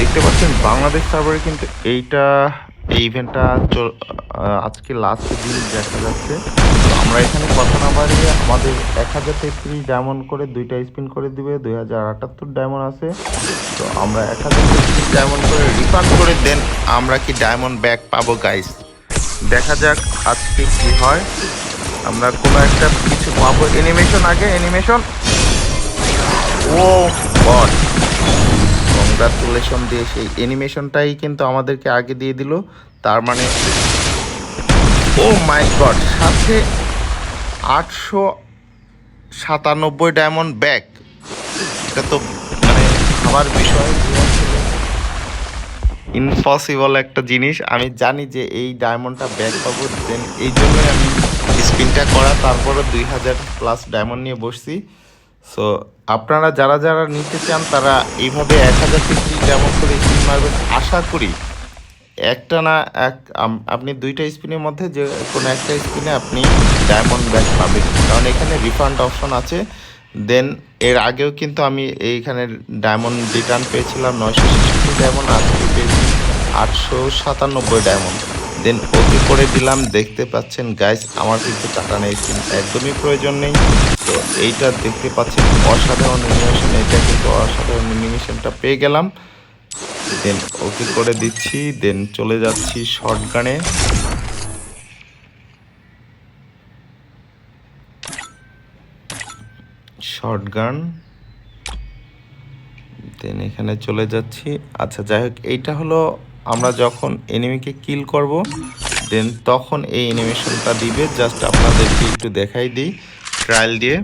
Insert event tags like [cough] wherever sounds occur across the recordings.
দেখতে পাচ্ছেন, বাংলাদেশ সার্ভারে কিন্তু এইটা, এই ইভেন্টটা আজকে লাস্ট দিন দেখা যাচ্ছে। আমরা এখানে কথা না বাড়িয়ে আমাদের এক হাজার তেত্রিশ ডায়মন্ড করে দুইটা স্পিন করে দিবে, দুই হাজার আটাত্তর ডায়মন্ড আছে। তো আমরা এক হাজার তেত্রিশ ডায়মন্ড করে রিফান্ড করে দেন, আমরা কি ডায়মন্ড ব্যাক পাবো গাইস দেখা যাক আজকে কি হয়। আমরা কোনো একটা কিছু পাবো। অ্যানিমেশন আগে অ্যানিমেশন ও গড কংগ্রাচুলেশন দিয়ে সেই অ্যানিমেশনটাই কিন্তু আমাদেরকে আগে দিয়ে দিল, তার মানে ও মাই গড সাথে আটশো সাতানব্বই ডায়মন্ড ব্যাগ এটা তো মানে আমার বিষয়। ইম্পসিবল একটা জিনিস। আমি জানি যে এই ডায়মন্ডটা ব্যাগ পাবো দেন এই জন্যই আমি স্পিনটা করা তারপরে দুই হাজার প্লাস ডায়মন্ড নিয়ে বসছি। সো আপনারা যারা যারা নিতে চান, তারা এইভাবে এক হাজার তেত্রিশ যেমন করে স্পিন মারবেন আশা করি একটা না এক আপনি দুইটা স্পিনের মধ্যে যে কোনো একটা স্পিনে আপনি ডায়মন্ড ব্যাক পাবেন। কারণ এখানে রিফান্ড অপশন আছে। দেন এর আগেও কিন্তু আমি এইখানে ডায়মন্ড রিটার্ন পেয়েছিলাম, নয়শো ছেষট্টি ডায়মন্ড আজকে পেয়েছি আটশো সাতানব্বই ডায়মন্ড দেন ওকে করে দিলাম, দেখতে পাচ্ছেন গাইস আমার কিন্তু কাটানো স্কিন একদমই প্রয়োজন নেই। তো এইটা দেখতে পাচ্ছেন, অসাধারণ অ্যানিমেশন এটা কিন্তু অসাধারণ অ্যানিমেশনটা পেয়ে গেলাম। দেন ওকে করে দিচ্ছি, দেন চলে যাচ্ছি শর্ট গানে শর্ট গান দেন এখানে চলে যাচ্ছি। আচ্ছা যাই হোক, এইটা হলো আমরা যখন এনিমিকে কিল করব দেন তখন এই অ্যানিমেশনটা দিবে। জাস্ট আপনাদেরকে একটু দেখাই দিই। ট্রায়াল দিয়ে।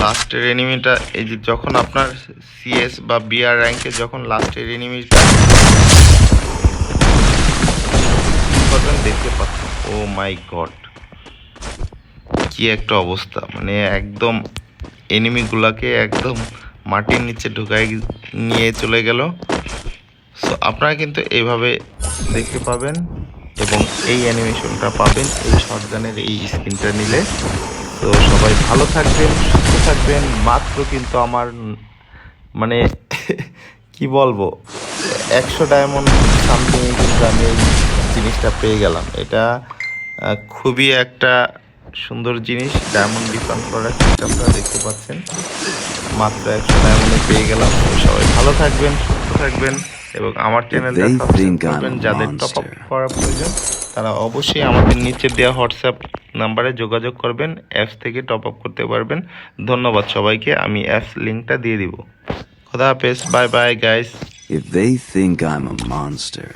লাস্টের এনিমিটা এই যে যখন আপনার সিএস বা বিআর র্যাঙ্কে যখন লাস্টের এনিমিটা দেখতে পাচ্ছেন। ও মাই গড কি একটা অবস্থা? মানে একদম এনিমিগুলাকে একদম মাটির নিচে ঢুকাই নিয়ে চলে গেল। সো আপনারা কিন্তু এইভাবে দেখতে পাবেন এবং এই অ্যানিমেশনটা পাবেন এই শর্টগানের এই স্ক্রিনটা নিলে। তো সবাই ভালো থাকবেন, সুস্থ থাকবেন। মাত্র কিন্তু আমার মানে [laughs] কি বলব? একশো ডায়মন্ড সামথিং কিন্তু আমি এই জিনিসটা পেয়ে গেলাম। এটা খুবই একটা সুন্দর জিনিস ডায়মন্ড রিফান্ড করার সিস্টেমটা দেখতে পাচ্ছেন। মাত্র একশো ডায়মন্ডে পেয়ে গেলাম। সবাই ভালো থাকবেন সুস্থ থাকবেন এবং আমার চ্যানেলটা করবেন যাদের টপ আপ. করার প্রয়োজন তারা অবশ্যই আমাদের নিচে দেওয়া হোয়াটসঅ্যাপ নাম্বারে যোগাযোগ করবেন অ্যাপস থেকে টপ আপ করতে পারবেন। ধন্যবাদ সবাইকে আমি অ্যাপস লিঙ্কটা দিয়ে দিব। খোদা হাফেজ bye bye guys If they think I'm a monster,